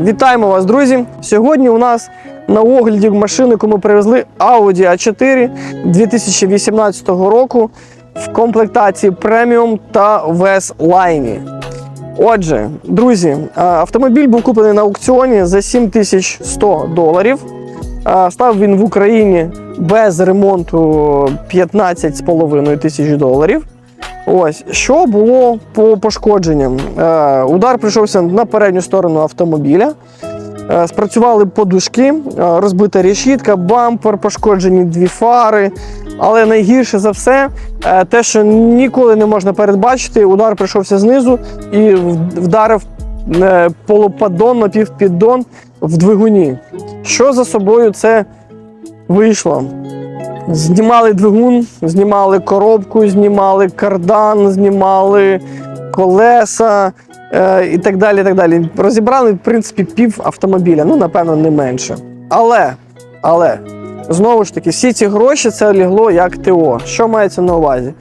Вітаємо вас, друзі! Сьогодні у нас на огляді машини, яку ми привезли Audi A4 2018 року в комплектації преміум та лайні. Отже, друзі, автомобіль був куплений на аукціоні за 7100 доларів. Став він в Україні без ремонту 15,5 тисяч доларів. Ось що було по пошкодженням. Е, удар прийшовся на передню сторону автомобіля. Е, спрацювали подушки, е, розбита решітка, бампер, пошкоджені дві фари. Але найгірше за все, е, те, що ніколи не можна передбачити, удар прийшовся знизу і вдарив е, полупаддон, напівпіддон в двигуні. Що за собою це вийшло? Знімали двигун, знімали коробку, знімали кардан, знімали колеса е, і так далі. і так далі. Розібрали, в принципі, пів автомобіля, ну, напевно, не менше. Але, але, знову ж таки, всі ці гроші це лігло як ТО. Що мається на увазі?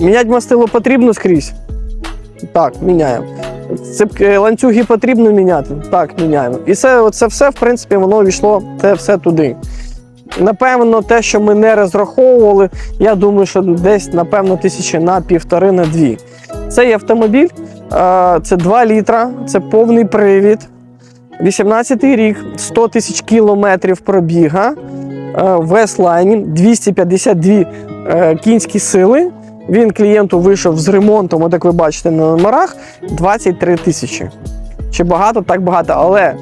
Міняти мастило потрібно скрізь? Так, міняємо. Цепки, ланцюги потрібно міняти? Так, міняємо. І це, це все, в принципі, воно війшло це все туди. Напевно, те, що ми не розраховували, я думаю, що десь, напевно, тисячі на півтори, на дві. Цей автомобіль це 2 літра, це повний привід. 18-й рік, 100 тисяч кілометрів пробіга, е, веслайні, 252 е, кінські сили. Він клієнту вийшов з ремонтом, як ви бачите на номерах, 23 тисячі. Чи багато, так багато, але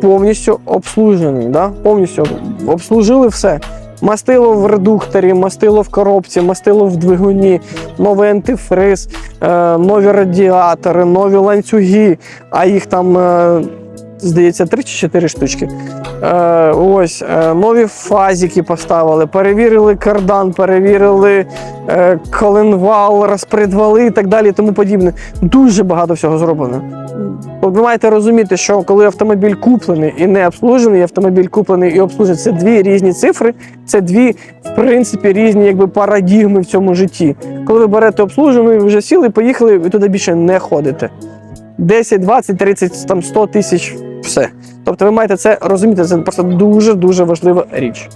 повністю обслужений. Да? Повністю обслужили все. Мастило в редукторі, мастило в коробці, мастило в двигуні, новий антифриз, е, нові радіатори, нові ланцюги, а їх там, е, здається, 3 чи 4 штучки. Е, ось, е, нові фазики поставили, перевірили кардан, перевірили е, коленвал, розпредвали і так далі, тому подібне. Дуже багато всього зроблено. Ви маєте розуміти, що коли автомобіль куплений і не обслужений, автомобіль куплений і обслужений, це дві різні цифри, це дві, в принципі, різні якби, парадігми в цьому житті. Коли ви берете обслужену, і вже сіли, поїхали, ви туди більше не ходите. 10, 20, 30, там 100 тисяч все. Тобто ви маєте це розуміти, це просто дуже-дуже важлива річ.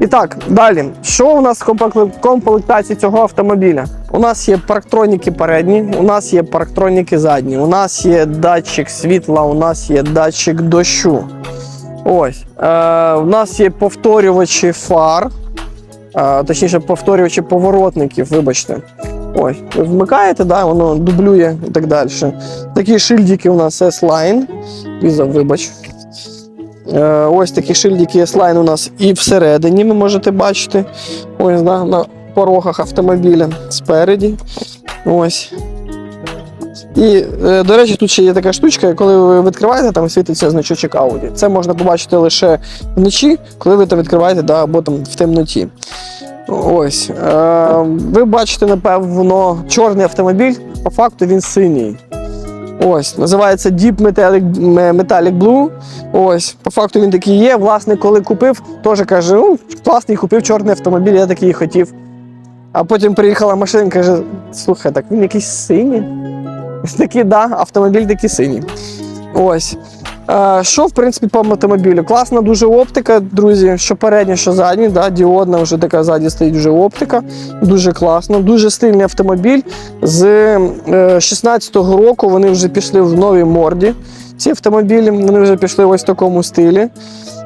І так, далі. Що у нас в комплектації цього автомобіля? У нас є парктроніки передні, у нас є парктроніки задні, у нас є датчик світла, у нас є датчик дощу. Ось. Е, у нас є повторювачі фар, е, точніше, повторювачі поворотників, вибачте. Ви вмикаєте, да, воно дублює і так далі. Такі шильдики у нас S-Line. Ліза, вибач. Е, ось такі шильдики S-Line у нас і всередині ви можете бачити. Ось да, на порогах автомобіля спереді. Ось. І, е, до речі, тут ще є така штучка, коли ви відкриваєте, там світиться значочок Audi. Це можна побачити лише вночі, коли ви там відкриваєте, да, або там в темноті. Ось. Е, ви бачите, напевно, чорний автомобіль, по факту він синій. Ось, називається Deep Metallic, Metallic Blue. Ось, по факту він такий є. Власник, коли купив, теж каже: ну, класний, купив чорний автомобіль, я такий хотів. А потім приїхала машина і каже: слухай, так він якийсь синій. Такий, да, автомобіль такий синій. Ось. Е, Що, в принципі, по автомобілю? Класна дуже оптика, друзі, що передня, що задня, да, діодна вже така ззаді стоїть вже оптика. Дуже класно, дуже стильний автомобіль. З е, 16-го року вони вже пішли в новій морді. Ці автомобілі вони вже пішли ось в такому стилі.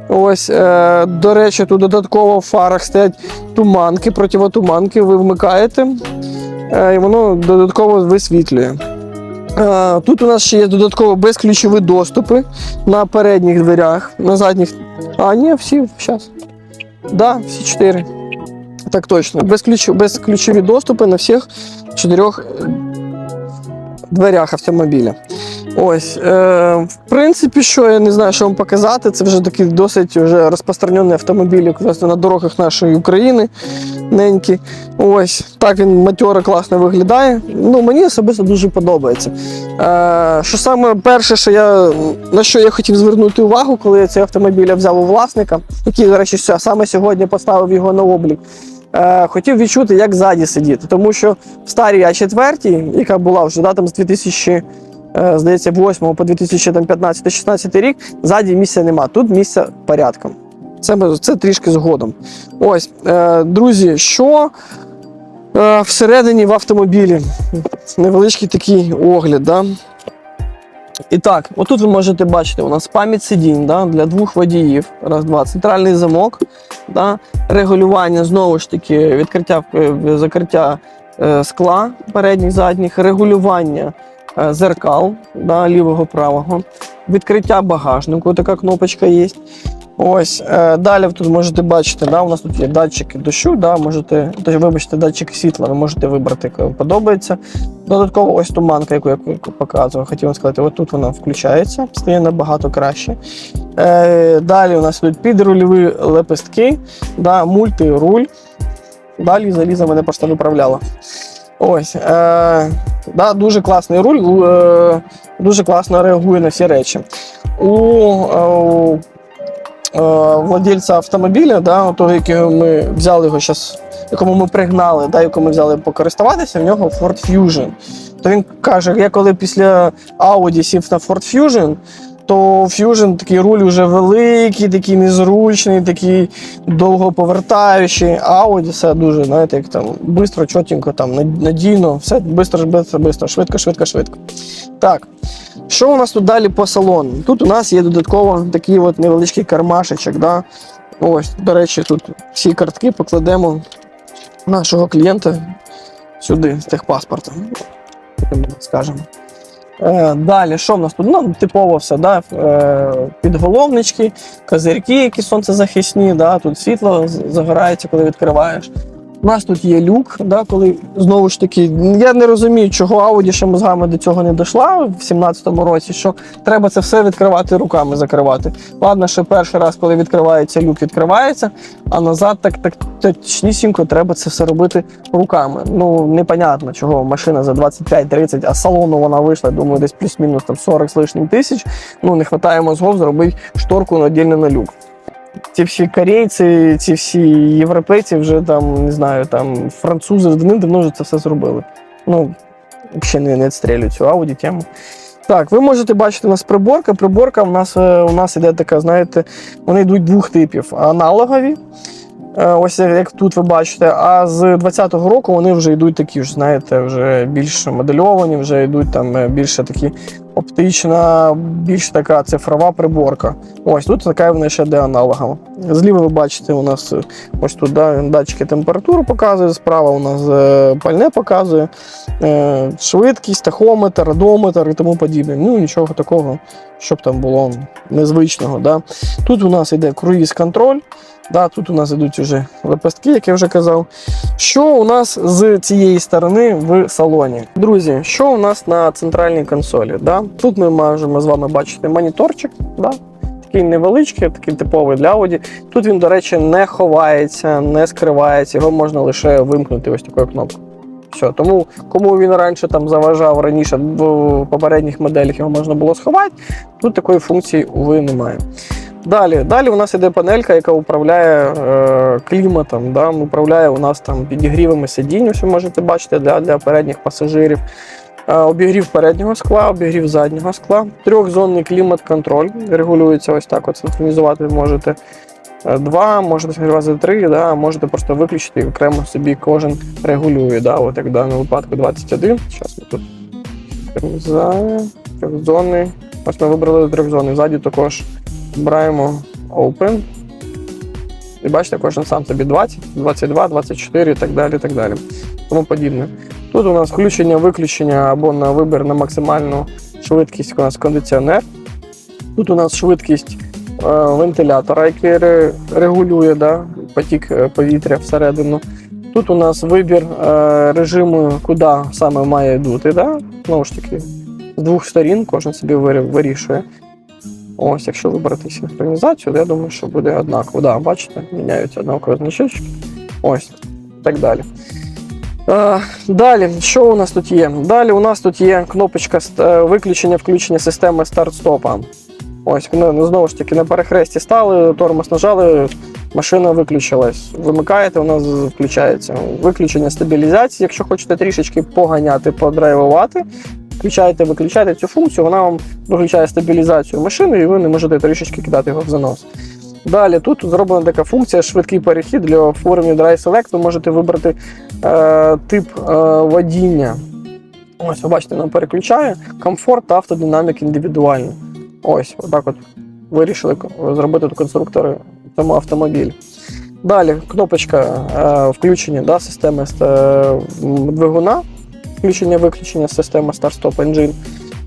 Ось, е, до речі, тут додатково в фарах стоять туманки, противотуманки, ви вмикаєте, е, і воно додатково висвітлює. Е, Тут у нас ще є додатково безключові доступи на передніх дверях, на задніх. А, ні, всі зараз. Да, всі чотири. Так точно. Безключ... Безключові доступи на всіх чотирьох е, дверях автомобіля. Ось, е, в принципі, що я не знаю, що вам показати. Це вже такий досить вже розпространений автомобіль на дорогах нашої України. Ненькі. Ось так він матьоро класно виглядає. Ну, мені особисто дуже подобається. Е, що саме перше, що я на що я хотів звернути увагу, коли я цей автомобіль взяв у власника, який, до речі, ся- саме сьогодні поставив його на облік. Е, хотів відчути, як ззаді сидіти, тому що в старій А4, яка була вже да, там з 2000 е, здається, 8 по 2015-16 рік, ззаді місця нема. Тут місця порядком. Це, це трішки згодом. Ось, е, друзі, що е, всередині в автомобілі? Невеличкий такий огляд. Да? І так, отут ви можете бачити, у нас пам'ять сидінь да, для двох водіїв. Раз, два, центральний замок, да, регулювання знову ж таки, відкриття е, закриття е, скла передніх, задніх, регулювання е, зеркал да, лівого, правого, відкриття багажнику, така кнопочка є. Ось е, далі тут можете бачити, да, у нас тут є датчики дощу, да, можете, то, вибачте, датчики світла, ви можете вибрати, яка вам подобається. Додатково ось туманка, яку я показував, хотів вам сказати, от тут вона включається, стає набагато краще. Е, далі у нас йдуть підрульові лепестки, да, мультируль. Далі заліза мене просто виправляла. Ось. Е, да, дуже класний руль, е, дуже класно реагує на всі речі. У, е, е, владельця автомобіля, да, того, якого ми взяли його зараз, якому ми пригнали, да, якому ми взяли покористуватися, в нього Ford Fusion. То він каже, я коли після Audi сів на Ford Fusion, то Fusion такий руль вже великий, такий незручний, такий довго повертаючий. Audi все дуже, знаєте, як там швидко, чотенько, там надійно, все швидко, швидко, швидко, швидко, швидко, швидко. Так. Що у нас тут далі по салону? Тут у нас є додатково такий от невеличкий кармашечок. Да? Ось, до речі, тут всі картки покладемо нашого клієнта сюди, з техпаспортом. Скажемо. Е, далі, що в нас тут? Ну, типово все, да? е, підголовнички, козирки, які сонцезахисні, да? тут світло загорається, коли відкриваєш. У нас тут є люк, да, коли знову ж таки, я не розумію, чого Audi ще мозгами до цього не дійшла в 2017 році, що треба це все відкривати руками закривати. Ладно, що перший раз, коли відкривається люк, відкривається, а назад так, так точнісінько треба це все робити руками. Ну, непонятно, чого машина за 25-30, а салону вона вийшла, думаю, десь плюс-мінус там 40 з лишнім тисяч. Ну, не вистачає мозгов зробити шторку надільно на люк. Ці всі корейці, ці всі європейці вже там, не знаю, там французи давним-давно вже це все зробили. Ну, взагалі не, не відстрілюють цю ауді тему. Так, ви можете бачити у нас приборка. Приборка у нас, е, у нас іде така, знаєте, вони йдуть двох типів: аналогові. е, Ось як тут ви бачите, а з 20-го року вони вже йдуть такі ж, знаєте, вже більш модельовані, вже йдуть там е, більше такі оптична, більш така цифрова приборка. Ось тут така вона ще де аналогом. Зліва ви бачите, у нас ось тут да, датчики температури показує, справа у нас е, пальне показує, е, швидкість, тахометр, одометр і тому подібне. Ну нічого такого, щоб там було незвичного. Да. Тут у нас йде круїз-контроль. Да, тут у нас йдуть вже лепестки, як я вже казав. Що у нас з цієї сторони в салоні? Друзі, що у нас на центральній консолі? Да? Тут ми можемо з вами бачити моніторчик. Да? Такий невеличкий, такий типовий для Audi. Тут він, до речі, не ховається, не скривається, його можна лише вимкнути ось такою кнопкою. Все, тому кому він раніше там заважав раніше в попередніх моделях його можна було сховати, тут такої функції, уви, немає. Далі, далі у нас іде панелька, яка управляє е, кліматом. Да? Управляє у нас там підігрівами сидінь, ось ви можете бачити для, для передніх пасажирів. Е, обігрів переднього скла, обігрів заднього скла. Трьохзонний клімат-контроль. Регулюється ось так. От синхронізувати можете е, два, можете синхронізувати три, да? можете просто виключити і окремо собі кожен регулює. Да? От як в даному випадку 21. Зараз ми тут синхронізаємо. трьохзонний. Ось ми вибрали трьохзонний. Ззаді також Обираємо Open. І бачите, кожен сам собі 20, 22, 24 і так далі. так далі. Тому подібне. Тут у нас включення, виключення або на вибір на максимальну швидкість у нас кондиціонер. Тут у нас швидкість е, вентилятора, який ре- регулює да, потік е, повітря всередину. Тут у нас вибір е, режиму, куди саме має дути. Да? Знову ж таки, з двох сторін кожен собі вирішує. Ось, якщо вибрати синхронізацію, то я думаю, що буде однаково. Да, бачите, міняються однакові значечки. Ось, так далі. Е, далі, що у нас тут є? Далі у нас тут є кнопочка е, виключення включення системи старт-стопа. Ось, ну, знову ж таки, на перехресті стали, тормоз нажали, машина виключилась. Вимикаєте, вона включається. Виключення стабілізації, якщо хочете трішечки поганяти, подрайвувати. Включаєте, виключаєте цю функцію, вона вам виключає стабілізацію машини, і ви не можете трішечки кидати його в занос. Далі тут зроблена така функція швидкий перехід для оформлення Dry Select. Ви можете вибрати е, тип е, водіння. Ось, ви бачите, воно переключає комфорт та автодинамік індивідуально. Ось, отак от вирішили зробити конструктори цьому автомобілі. Далі кнопочка е, включення да, системи е, двигуна, включення-виключення системи Start-Stop Engine.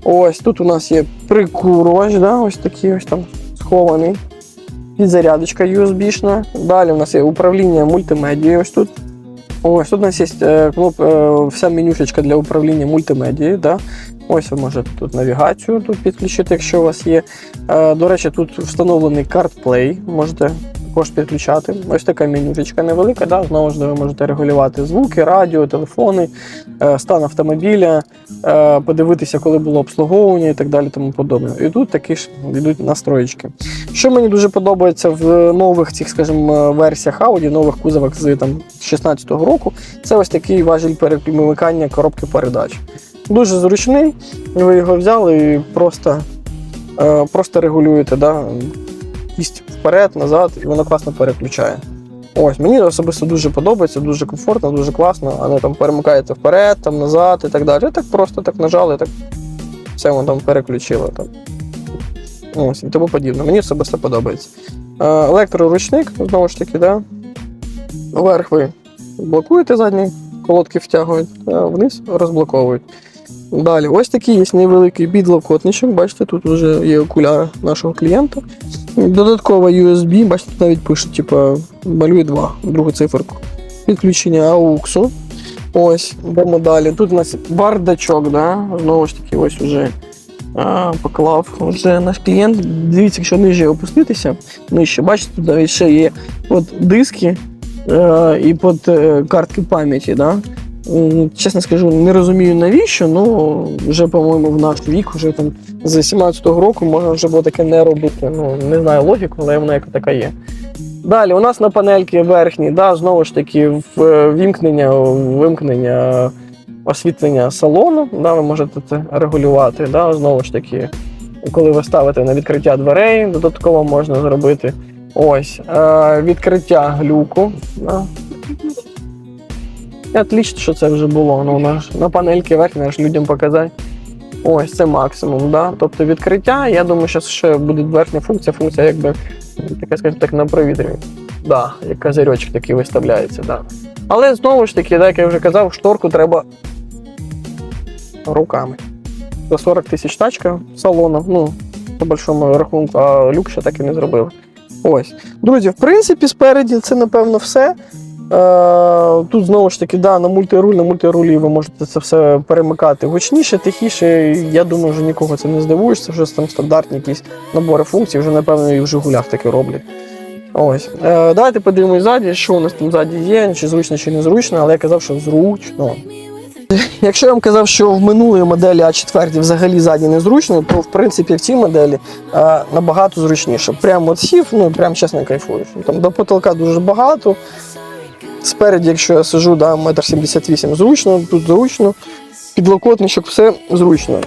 Ось тут у нас є прикурювач, да, ось такий ось там схований. Підзарядочка USB-шна. Далі у нас є управління мультимедією. Ось тут. Ось тут у нас є е, кноп, е, вся менюшечка для управління мультимедією. Да? Ось ви можете тут навігацію тут підключити, якщо у вас є. Е, До речі, тут встановлений CarPlay, можете також підключати. Ось така менюшечка невелика. Да? Знову ж ви можете регулювати звуки, радіо, телефони, е, стан автомобіля, е, подивитися, коли було обслуговування і так далі. Тому подобне. І тут такі ж йдуть настроєчки. Що мені дуже подобається в нових цих, скажімо, версіях Audi, нових кузовах з там 16-го року, це ось такий важіль перемикання коробки передач. Дуже зручний, ви його взяли і просто, е, просто регулюєте, да, кість вперед, назад, і воно класно переключає. Ось, мені особисто дуже подобається, дуже комфортно, дуже класно, а не там перемикаєте вперед, там назад і так далі. Так просто так нажали, так все воно там переключило. Там. Ось, і тому подібне. Мені особисто подобається. Е, електроручник, знову ж таки, да. Вверх ви блокуєте задні, колодки втягують, а вниз розблоковують. Далі, ось такий є невеликий бідлокотничок. Бачите, тут вже є окуляри нашого клієнта. Додаткова USB, бачите, тут навіть пише, типу, малює 2, другу циферку. Підключення AUX. Ось, йдемо далі. Тут у нас бардачок, да? знову ж таки, ось уже а, поклав вже наш клієнт. Дивіться, якщо нижче опуститися, нижче, бачите, тут навіть ще є от диски е, і під е, картки пам'яті. Да? Чесно скажу, не розумію навіщо, ну вже, по-моєму, в наш вік, вже там з 17-го року можна вже було таке не робити. Ну, не знаю логіку, але вона як така є. Далі у нас на панельки верхній, да, знову ж таки, е, вімкнення, вимкнення освітлення салону, да, ви можете це регулювати. Да, знову ж таки, коли ви ставите на відкриття дверей, додатково можна зробити ось е, відкриття глюку. Да. І Отлично, що це вже було. Ну, на, на панельки верхній аж людям показати. Ось це максимум. Да? Тобто відкриття, я думаю, що ще буде верхня функція, функція якби така, скажімо так, на провітрі. Да, як козирьочок такий виставляється, да. Але знову ж таки, да, як я вже казав, шторку треба руками. За 40 тисяч тачка салону, ну, по большому рахунку, а люк ще так і не зробили. Ось. Друзі, в принципі, спереді це, напевно, все. Е, тут знову ж таки, да, на мультируль, на мультирулі ви можете це все перемикати гучніше, тихіше. Я думаю, що нікого це не здивуєш. Це вже там стандартні якісь набори функцій, вже, напевно, і в Жигулях таке роблять. Ось. Е, давайте подивимось ззаді, що у нас там ззаді є, чи зручно, чи незручно, але я казав, що зручно. Якщо я вам казав, що в минулої моделі А4 взагалі ззаді незручно, то в принципі в цій моделі е, набагато зручніше. Прямо от сів, ну прям чесно кайфуєш. Там до потолка дуже багато. Спереді, якщо я сижу, да, 1,78 м зручно, тут зручно, підлокотничок, все зручно.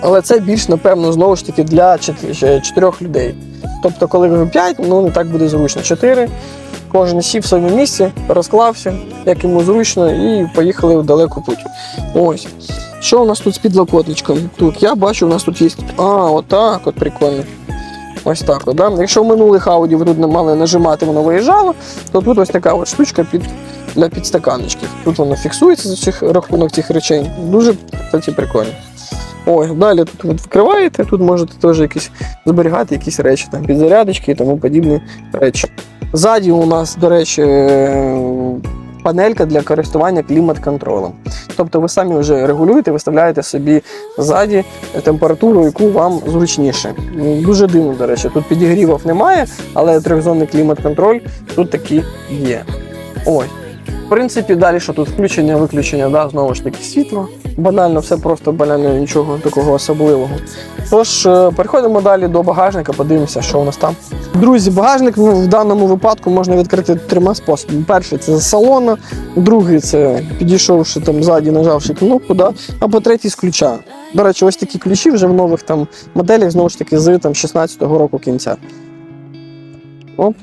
Але це більш, напевно, знову ж таки для чотирьох людей. Тобто, коли ви 5, ну не так буде зручно. 4, кожен сів в своєму місці, розклався, як йому зручно, і поїхали в далеку путь. Ось. Що у нас тут з підлокотничком? Тут я бачу, у нас тут є. А, отак, от прикольно. Ось так. Да? Якщо в минулих ауді ви тут не мали нажимати, воно виїжджало, то тут ось така от штучка під, для підстаканочків. Тут воно фіксується за цих рахунок цих речей. Дуже кстати, прикольно. Ось, далі тут от вкриваєте, тут можете теж якісь зберігати якісь речі, там підзарядочки і тому подібні речі. Ззаді у нас, до речі, панелька для користування клімат-контролем. Тобто ви самі вже регулюєте, виставляєте собі ззаді температуру, яку вам зручніше. Ну, Дуже дивно, до речі, тут підігрівів немає, але трьохзонний клімат-контроль тут такі є. Ось. В принципі, далі що тут включення, виключення, да, знову ж таки світло. Банально, все просто банально нічого такого особливого. Тож, е, переходимо далі до багажника, подивимося, що у нас там. Друзі, багажник в даному випадку можна відкрити трьома способами. Перший це з салона, другий це підійшовши там ззаді, нажавши кнопку, да? або третій з ключа. До речі, ось такі ключі вже в нових там моделях, знову ж таки, з там 16-го року кінця. Оп,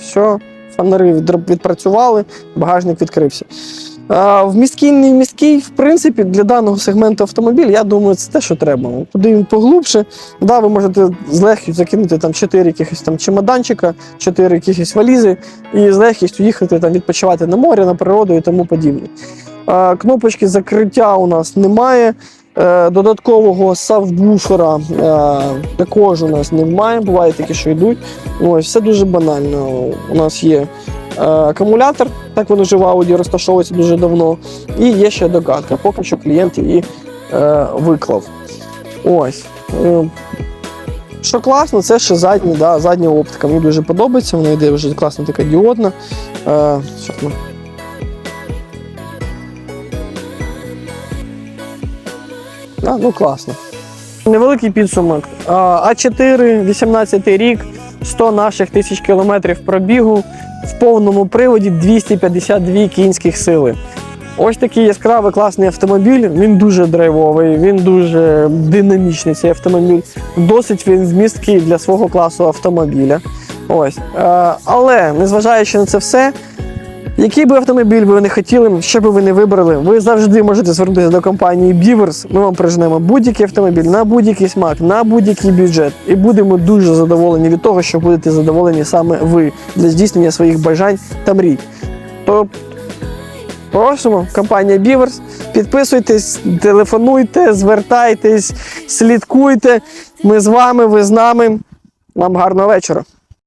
все, фонари відпрацювали, багажник відкрився. В міський, не в міський, в принципі, для даного сегменту автомобіль, я думаю, це те, що треба. Куди він поглубше, да, ви можете з легкістю закинути там 4 якихось там чемоданчика, 4 якихось валізи і з легкістю їхати там відпочивати на море, на природу і тому подібне. Кнопочки закриття у нас немає. Е, Додаткового сабвуфера е, також у нас немає. Буває такі, що йдуть. Ось, все дуже банально. У нас є е, акумулятор, так він вже в ауді розташовується дуже давно. І є ще догадка. Поки що клієнт її виклав. Ось. Що класно, це ще задні, да, задня оптика. Мені дуже подобається, вона йде вже класна така діодна. Е, Да, ну класно. Невеликий підсумок. А, А4, 18 рік, 100 наших тисяч кілометрів пробігу, в повному приводі 252 кінських сили. Ось такий яскравий класний автомобіль. Він дуже драйвовий, він дуже динамічний. Цей автомобіль. Досить він вмісткий для свого класу автомобіля. Ось. Але незважаючи на це все, який би автомобіль ви не хотіли, що би ви не вибрали, ви завжди можете звернутися до компанії Beavers. Ми вам прижнемо будь-який автомобіль на будь-який смак, на будь-який бюджет. І будемо дуже задоволені від того, що будете задоволені саме ви для здійснення своїх бажань та мрій. То просимо, компанія Beavers, підписуйтесь, телефонуйте, звертайтесь, слідкуйте. Ми з вами, ви з нами. Вам гарного вечора.